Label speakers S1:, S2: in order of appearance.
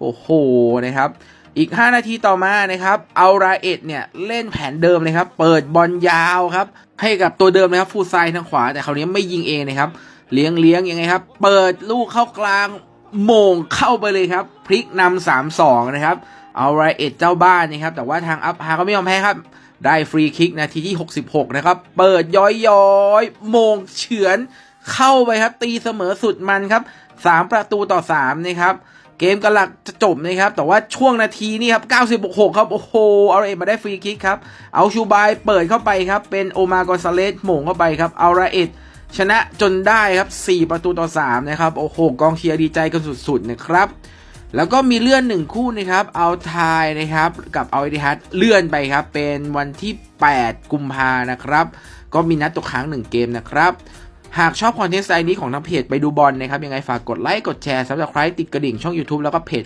S1: โอ้โหนะครับอีก 5 นาทีต่อมานะครับเอาราเอ็ดเนี่ยเล่นแผนเดิมเลยครับ เปิดบอลยาวครับ ให้กับตัวเดิมนะครับ ฟูซายทางขวา แต่คราวนี้ไม่ยิงเองนะครับ เลี้ยงเลี้ยงยังไงครับ เปิดลูกเข้ากลางโมงเข้าไปเลยครับ พลิกนำสามสองนะครับ เอาไรเอ็ดเจ้าบ้านนะครับ แต่ว่าทางอัพฮาก็ไม่ยอมแพ้ครับ ได้ฟรีคิกนาทีที่ 66 นะครับ เปิดย้อยย้อยโมงเฉือนเข้าไปครับ ตีเสมอสุดมันครับ 3 ประตูต่อ3นะครับ เกมกำลังจะจบนะครับ แต่ว่าช่วงนาทีนี่ครับ 96 ครับ โอ้โหเอาเอ็ดมาได้ฟรีคิกครับ เอาชูบายเปิดเข้าไปครับ เป็นโอมากอนซาเลสหม่งเข้าไปครับ เอาราเอ็ดชนะจนได้ครับ 4 ประตูต่อ 3 นะครับ โอ้โห กองเชียร์ดีใจกันสุดๆนะครับ แล้วก็มีเลื่อนหนึ่งคู่นะครับ เอาทายนะครับ กับเอาไอทีฮัตเลื่อนไปครับ เป็นวันที่ 8 กุมภานะครับ ก็มีนัดตกค้างหนึ่งเกมนะครับ หากชอบคอนเทนต์สไตล์นี้ของทางเพจไปดูบอลนะครับยังไงฝากกดไลค์กดแชร์สำหรับใครติดกระดิ่งช่อง YouTube แล้วก็เพจ